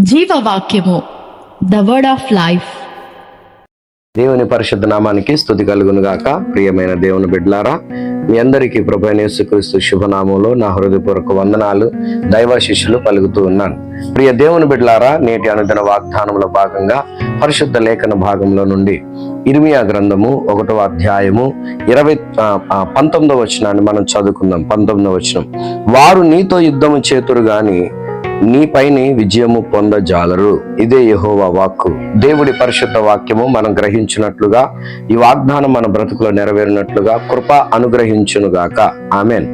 జీవవాక్యము the word of life దేవుని పరిశుద్ధ నామానికి స్థుతి కలుగును గాక ప్రియమైన దేవుని బిడ్లారా మీ అందరికీ ప్రభు శుభనామంలో నా హృదయపూర్వక వందనాలు దైవ శిష్యులు పలుకుతూ ఉన్నాను. ప్రియ దేవుని బిడ్లారా నేటి అనుదిన వాగ్దానంలో భాగంగా పరిశుద్ధ లేఖన భాగంలో నుండి ఇర్మియా గ్రంథము ఒకటో అధ్యాయము ఇరవై పంతొమ్మిదవ వచనాన్ని మనం చదువుకుందాం. పంతొమ్మిదవ వచనం. వారు నీతో యుద్ధము చేతురు గాని నీపైని విజయము పొందజాలరు. ఇదే యెహోవా వాక్కు. దేవుడి పరిశుద్ధ వాక్యము మనం గ్రహించినట్లుగా ఈ వాగ్దానం మన బ్రతుకులో నెరవేరినట్లుగా కృప అనుగ్రహించునుగాక. ఆమెన్.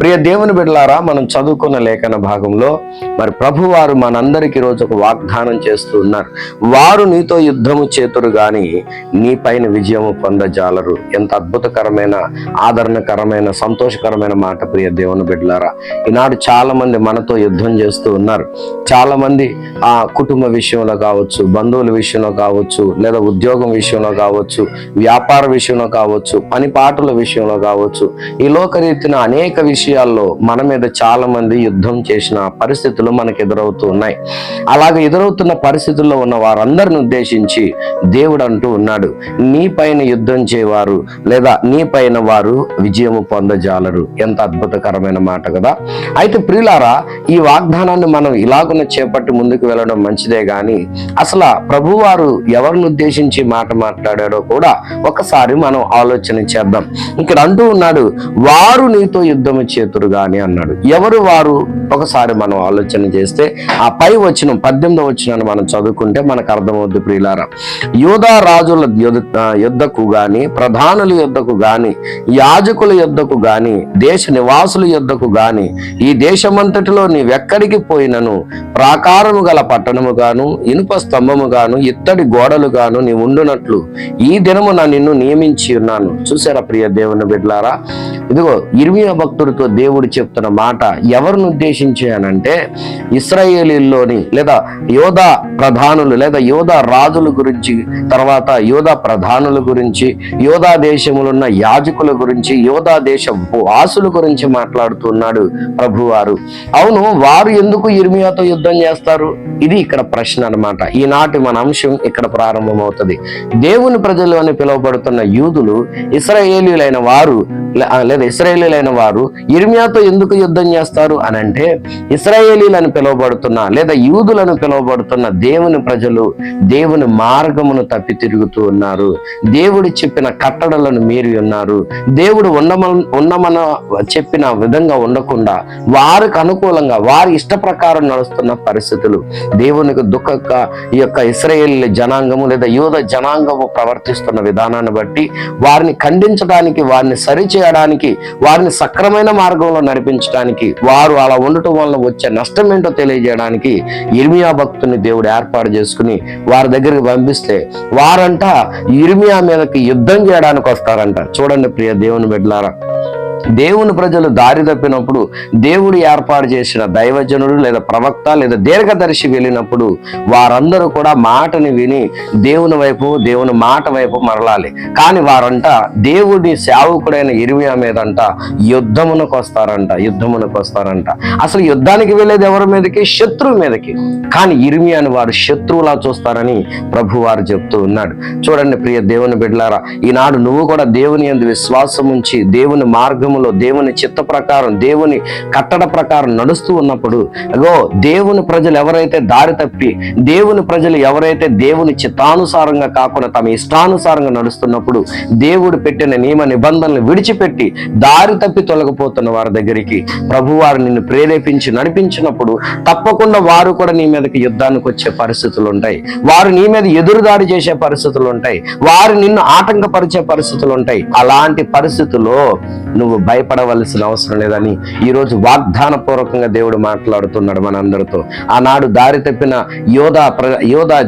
ప్రియ దేవుని బిడ్డలారా మనం చదువుకున్న లేఖన భాగంలో మరి ప్రభువారు మనందరికీ రోజు ఒక వాగ్దానం చేస్తూ ఉన్నారు. వారు నీతో యుద్ధము చేతురు గాని నీపైన విజయము పొందజాలరు. ఎంత అద్భుతకరమైన ఆదరణకరమైన సంతోషకరమైన మాట ప్రియ దేవుని బిడ్డలారా. ఈనాడు చాలా మంది మనతో యుద్ధం చేస్తూ ఉన్నారు. చాలా మంది ఆ కుటుంబ విషయంలో కావచ్చు బంధువుల విషయంలో కావచ్చు లేదా ఉద్యోగం విషయంలో కావచ్చు వ్యాపార విషయంలో కావచ్చు పని పాటల విషయంలో కావచ్చు ఈ లోకరీతిన అనేక విషయాల్లో మన మీద చాలా మంది యుద్ధం చేసిన పరిస్థితులు మనకు ఎదురవుతూ ఉన్నాయి. అలాగే ఎదురవుతున్న పరిస్థితుల్లో ఉన్న వారందరిని ఉద్దేశించి దేవుడు అంటూ ఉన్నాడు నీ పైన యుద్ధం చేయవారు లేదా నీ పైన వారు విజయము పొందజాలరు. ఎంత అద్భుతకరమైన మాట కదా. అయితే ప్రియులారా ఈ వాగ్దానాన్ని మనం ఇలాగున చేపట్టి ముందుకు వెళ్ళడం మంచిదే గాని అసలు ప్రభువారు ఎవరిని ఉద్దేశించి మాట మాట్లాడాడో కూడా ఒకసారి మనం ఆలోచన చేద్దాం. ఇక్కడ అంటూ ఉన్నాడు వారు నీతో యుద్ధము చేతురు గాని అన్నాడు. ఎవరు వారు? ఒకసారి మనం ఆలోచన చేస్తే ఆ పై వచ్చిన పద్దెనిమిదో వచ్చిన మనం చదువుకుంటే మనకు అర్థమవుద్ది ప్రియులారా. యోధా రాజుల యుద్ధ యుద్ధకు గాని ప్రధానుల యుద్ధకు గాని యాజకుల యుద్ధకు గాని దేశ నివాసుల యుద్ధకు గాని ఈ దేశమంతటిలో నీవెక్కడికి పోయినను. ప్రాకారము గల పట్టణముగాను ఇనుప స్తంభముగాను ఇత్తడి గోడలుగాను నీ ఉండునట్లు ఈ దినమున నిన్ను నియమించి ఉన్నాను. చూసారా ప్రియ దేవుని బిడ్లారా? ఇదిగో ఇర్మియ భక్తుడితో దేవుడు చెప్తున్న మాట ఎవరిని ఉద్దేశించి అనంటే ఇస్రాయేలీల్లోని లేదా యోధా ప్రధానులు లేదా యోధా రాజుల గురించి తర్వాత యోధా ప్రధానుల గురించి యోధా దేశములున్న యాజకుల గురించి యోధా దేశ వాసుల గురించి మాట్లాడుతున్నాడు ప్రభువారు. అవును వారు ఎందుకు ఇర్మియాతో యుద్ధం చేస్తారు? ఇది ఇక్కడ ప్రశ్న అన్నమాట. ఈనాటి మన అంశం ఇక్కడ ప్రారంభమవుతుంది. దేవుని ప్రజలు అని పిలువబడుతున్న యూదులు ఇస్రాయేలీలైన వారు లేదా ఇస్రాయేలీలైన వారు ఇర్మియాతో ఎందుకు యుద్ధం చేస్తారు అని అంటే ఇస్రాయేలీలను పిలువబడుతున్న లేదా యూదులను పిలువబడుతున్న దేవుని ప్రజలు దేవుని మార్గమును తప్పి తిరుగుతూ ఉన్నారు. దేవుడు చెప్పిన కట్టడలను మీరి ఉన్నారు. దేవుడు ఉండమ ఉండమన చెప్పిన విధంగా ఉండకుండా వారికి అనుకూలంగా వారి ఇష్ట ప్రకారం నడుస్తున్న పరిస్థితులు. దేవునికి దుఃఖ ఈ యొక్క ఇస్రాయేల్ జనాంగము లేదా యూద జనాంగము ప్రవర్తిస్తున్న విధానాన్ని బట్టి వారిని ఖండించడానికి వారిని సరిచేయడానికి వారిని సక్రమైన మార్గంలో నడిపించడానికి వారు అలా ఉండటం వల్ల వచ్చే నష్టం ఏంటో తెలియజేయడానికి ఇర్మియా భక్తుని దేవుడు ఏర్పాటు చేసుకుని వారి దగ్గరికి పంపిస్తే వారంట ఇర్మియా మీదకి యుద్ధం చేయడానికి వస్తారంట. చూడండి ప్రియ దేవుని బిడ్డలారా. దేవుని ప్రజలు దారి తప్పినప్పుడు దేవుడు ఏర్పాటు చేసిన దైవజనుడు లేదా ప్రవక్త లేదా దీర్ఘదర్శి వెళ్ళినప్పుడు వారందరూ కూడా మాటని విని దేవుని వైపు దేవుని మాట వైపు మరలాలి. కానీ వారంట దేవుడి సేవకుడైన ఇరిమియా మీదంట యుద్ధమునకు వస్తారంట యుద్ధమునకు వస్తారంట. అసలు యుద్ధానికి వెళ్ళేది ఎవరి మీదకి? శత్రువు మీదకి. కానీ ఇరిమియాని వారు శత్రువులా చూస్తారని ప్రభు వారు చెప్తూ ఉన్నాడు. చూడండి ప్రియ దేవుని బిడ్డలారా ఈనాడు నువ్వు కూడా దేవుని ఎందు విశ్వాసం ఉంచి దేవుని మార్గం మార్గములో దేవుని చిత్త ప్రకారం దేవుని కట్టడ ప్రకారం నడుస్తూ ఉన్నప్పుడు అగో దేవుని ప్రజలు ఎవరైతే దారి తప్పి దేవుని ప్రజలు ఎవరైతే దేవుని చిత్తానుసారంగా కాకుండా తమ ఇష్టానుసారంగా నడుస్తున్నప్పుడు దేవుడు పెట్టిన నియమ నిబంధనలు విడిచిపెట్టి దారి తప్పి తొలగిపోతున్న వారి దగ్గరికి ప్రభువారు నిన్ను ప్రేరేపించి నడిపించినప్పుడు తప్పకుండా వారు కూడా నీ మీదకి యుద్ధానికి వచ్చే పరిస్థితులు ఉంటాయి. వారు నీ మీద ఎదురుదాడి చేసే పరిస్థితులు ఉంటాయి. వారు నిన్ను ఆటంకపరిచే పరిస్థితులు ఉంటాయి. అలాంటి పరిస్థితుల్లో నువ్వు భయపడవలసిన అవసరం లేదని ఈరోజు వాగ్దాన పూర్వకంగా దేవుడు మాట్లాడుతున్నాడు మనందరితో. ఆనాడు దారి తప్పిన యోధా ప్ర యోధా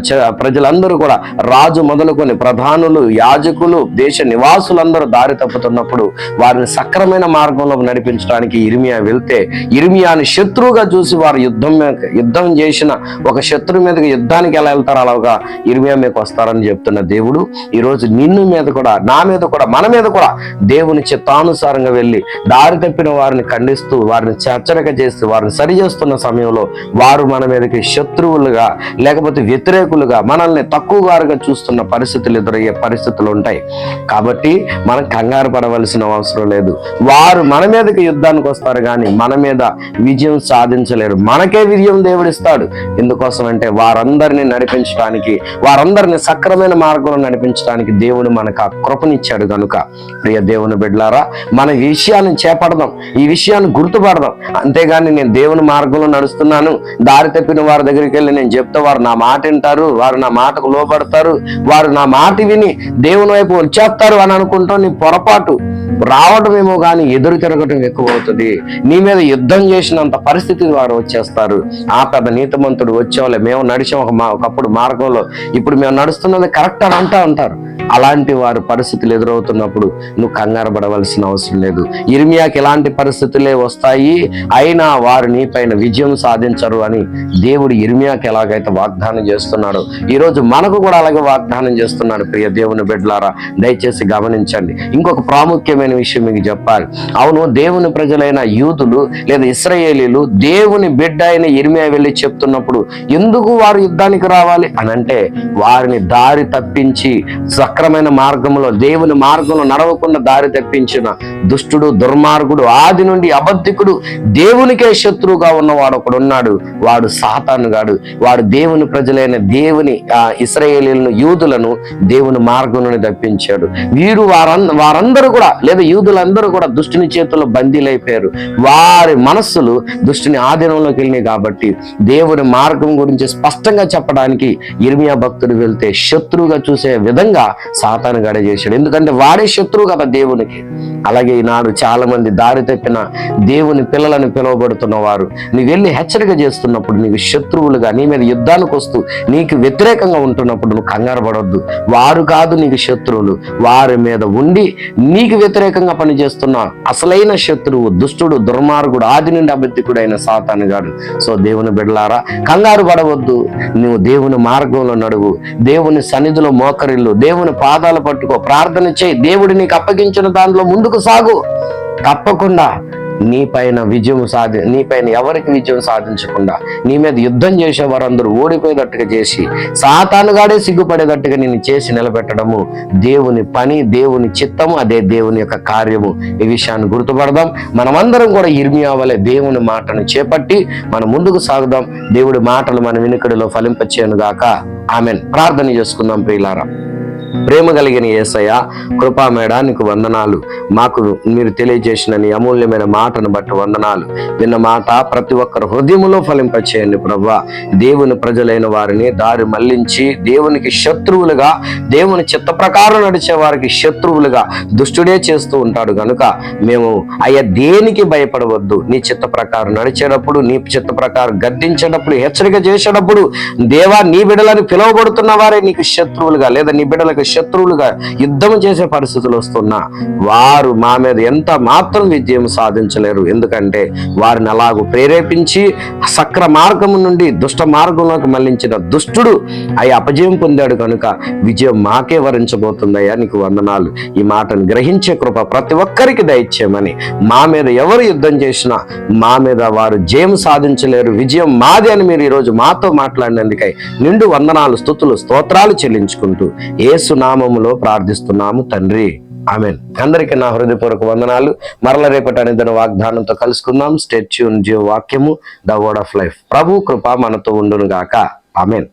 ప్రజలందరూ కూడా రాజు మొదలుకొని ప్రధానులు యాజకులు దేశ నివాసులందరూ దారి తప్పుతున్నప్పుడు వారిని సక్రమైన మార్గంలో నడిపించడానికి ఇర్మియా వెళ్తే ఇరిమియాని శత్రువుగా చూసి వారు యుద్ధం యుద్ధం చేసిన ఒక శత్రువు మీదకి యుద్ధానికి ఎలా వెళ్తారో అలాగా ఇర్మియా మీకు వస్తారని చెప్తున్న దేవుడు ఈ రోజు నిన్ను మీద కూడా నా మీద కూడా మన మీద కూడా దేవుని చిత్తానుసారంగా వెళ్ళి వెళ్ళి దారి తప్పిన వారిని ఖండిస్తూ వారిని హెచ్చరిక చేస్తూ వారిని సరి చేస్తున్న సమయంలో వారు మన మీదకి శత్రువులుగా లేకపోతే వ్యతిరేకులుగా మనల్ని తక్కువగారుగా చూస్తున్న పరిస్థితులు ఎదురయ్యే పరిస్థితులు ఉంటాయి. కాబట్టి మనం కంగారు పడవలసిన అవసరం లేదు. వారు మన మీదకి యుద్ధానికి వస్తారు కానీ మన మీద విజయం సాధించలేరు. మనకే విజయం దేవుడిస్తాడు. ఎందుకోసం అంటే వారందరిని నడిపించడానికి వారందరిని సక్రమైన మార్గంలో నడిపించడానికి దేవుడు మనకు ఆ కృపనిచ్చాడు కనుక. ప్రియ దేవుని బిడ్డలారా మన విషయాన్ని చేపడదాం. ఈ విషయాన్ని గుర్తుపడదాం. అంతేగాని నేను దేవుని మార్గంలో నడుస్తున్నాను. దారి తప్పిన వారి దగ్గరికి వెళ్ళి నేను చెప్తే వారు నా మాట వింటారు వారు నా మాటకు లోపడతారు వారు నా మాట విని దేవుని వైపు వచ్చేస్తారు అని అనుకుంటాం. నీ పొరపాటు రావడమేమో కానీ ఎదురు తిరగటం ఎక్కువ అవుతుంది నీ మీద యుద్ధం చేసినంత పరిస్థితి వారు వచ్చేస్తారు. ఆ పెద్ద నీతిమంతుడు వచ్చేవాళ్ళు. మేము నడిచాం ఒక మా- ఒకప్పుడు మార్గంలో. ఇప్పుడు మేము నడుస్తున్నది కరెక్ట్ అని అంటా ఉంటారు. అలాంటి వారు పరిస్థితులు ఎదురవుతున్నప్పుడు నువ్వు కంగారు పడవలసిన అవసరం లేదు. ఇర్మియాకి ఎలాంటి పరిస్థితులే వస్తాయి? అయినా వారు నీ పైన విజయం సాధించరు అని దేవుడు ఇర్మియాకి ఎలాగైతే వాగ్దానం చేస్తున్నాడు ఈ రోజు మనకు కూడా అలాగే వాగ్దానం చేస్తున్నాడు. ప్రియ దేవుని బిడ్డలారా దయచేసి గమనించండి. ఇంకొక ప్రాముఖ్యమైన విషయం మీకు చెప్పాలి. అవును దేవుని ప్రజలైన యూదులు లేదా ఇస్రాయేలీలు దేవుని బిడ్డ అయిన ఇర్మియా వెళ్ళి చెప్తున్నప్పుడు ఎందుకు వారు యుద్ధానికి రావాలి అని అంటే వారిని దారి తప్పించి సక్రమైన మార్గంలో దేవుని మార్గంలో నడవకుండా దారి తప్పించిన దుష్టుడు దుర్మార్గుడు ఆది నుండి అబద్ధికుడు దేవునికే శత్రువుగా ఉన్నవాడు ఒకడు ఉన్నాడు. వాడు సాతానుగాడు వాడు దేవుని ప్రజలైన దేవుని ఆ ఇస్రాయేలీలను యూదులను దేవుని మార్గం నుండి తప్పించాడు వీరు వారంద వారందరూ కూడా లేదా యూదులందరూ కూడా దుష్టుని చేతుల్లో బందీలైపోయారు. వారి మనస్సులు దుష్టుని ఆధీనంలోకి వెళ్ళినాయి కాబట్టి దేవుని మార్గం గురించి స్పష్టంగా చెప్పడానికి ఇర్మియా భక్తుడు వెళ్తే శత్రువుగా చూసే విధంగా సాతాను గడ చేశాడు. ఎందుకంటే వాడే శత్రువు కదా దేవునికి. అలాగే ఈనాడు చాలా మంది దారి తప్పిన దేవుని పిల్లలను పిలువబడుతున్న వారు. నువ్వు వెళ్ళి హెచ్చరిక చేస్తున్నప్పుడు నీకు శత్రువులుగా నీ మీద యుద్ధానికి వస్తూ నీకు వ్యతిరేకంగా ఉంటున్నప్పుడు నువ్వు కంగారు పడవద్దు వారు కాదు నీకు శత్రువులు. వారి మీద ఉండి నీకు వ్యతిరేకంగా పనిచేస్తున్న అసలైన శత్రువు దుష్టుడు దుర్మార్గుడు ఆది నుండి అబద్ధికుడు అయిన సాతాను గాడు. సో దేవుని బిడ్డలారా కంగారు పడవద్దు. నువ్వు దేవుని మార్గంలో నడువు. దేవుని సన్నిధిలో మోకరిల్లు. దేవుని పాదాలు పట్టుకో. ప్రార్థన చేయి. దేవుడు నీకు అప్పగించిన దానిలో ముందుకు సాగు. తప్పకుండా నీ పైన విజయం సాధి నీ పైన ఎవరికి విజయం సాధించకుండా నీ మీద యుద్ధం చేసే వారందరూ ఓడిపోయేటట్టుగా చేసి సాతానుగాడే సిగ్గుపడేటట్టుగా నేను చేసి నిలబెట్టడము. దేవుని పని దేవుని చిత్తము అదే దేవుని యొక్క కార్యము. ఈ విషయాన్ని గుర్తుపడదాం. మనమందరం కూడా ఇర్మి వలె దేవుని మాటను చేపట్టి మనం ముందుకు సాగుదాం. దేవుడి మాటలు మన వినికిడిలో ఫలింపచేయను గాక ఆమెన్. ప్రార్థన చేసుకుందాం ప్రియులారా. ప్రేమ కలిగిన ఏసయ్య కృపామేడ నీకు వందనాలు. మాకు మీరు తెలియజేసిన నీ అమూల్యమైన మాటను బట్టి వందనాలు. విన్న మాట ప్రతి ఒక్కరు హృదయములో ఫలింపచేయండి ప్రభా. దేవుని ప్రజలైన వారిని దారి మళ్ళించి దేవునికి శత్రువులుగా దేవుని చిత్త ప్రకారం నడిచే వారికి శత్రువులుగా దుష్టుడే చేస్తూ ఉంటాడు కనుక మేము అయ్యా దేనికి భయపడవద్దు. నీ చిత్త ప్రకారం నడిచేటప్పుడు నీ చిత్త ప్రకారం గద్దించేటప్పుడు హెచ్చరిక చేసేటప్పుడు దేవా నీ బిడ్డలని పిలువబడుతున్న వారే నీకు శత్రువులుగా లేదా నీ బిడ్డలకు శత్రువులుగా యుద్ధం చేసే పరిస్థితులు వస్తున్నా వారు మా మీద ఎంత మాత్రం విజయం సాధించలేరు. ఎందుకంటే వారిని అలాగూ ప్రేరేపించి సక్ర మార్గం నుండి దుష్ట మార్గంలోకి మళ్ళించిన దుష్టుడు అవి అపజయం పొందాడు కనుక విజయం మాకే వరించబోతుందయ్యా. నీకు వందనాలు. ఈ మాటను గ్రహించే కృప ప్రతి ఒక్కరికి దయచేయమని. మా మీద ఎవరు యుద్ధం చేసినా మా మీద వారు జయం సాధించలేరు. విజయం మాది అని మీరు ఈరోజు మాతో మాట్లాడినందుకై నిండు వందనాలు స్థుతులు స్తోత్రాలు చెల్లించుకుంటూ ఏసు నామములో ప్రార్థిస్తున్నాము తండ్రి. ఆమెన్. అందరికీ నా హృదయపూర్వక వందనాలు. మరల రేపటి అనిదన వాగ్దానంతో కలుసుకుందాం. స్టేట్యూన్ జీవ వాక్యము ద వర్డ్ ఆఫ్ లైఫ్. ప్రభు కృప మనతో ఉండును గాక ఆమెన్.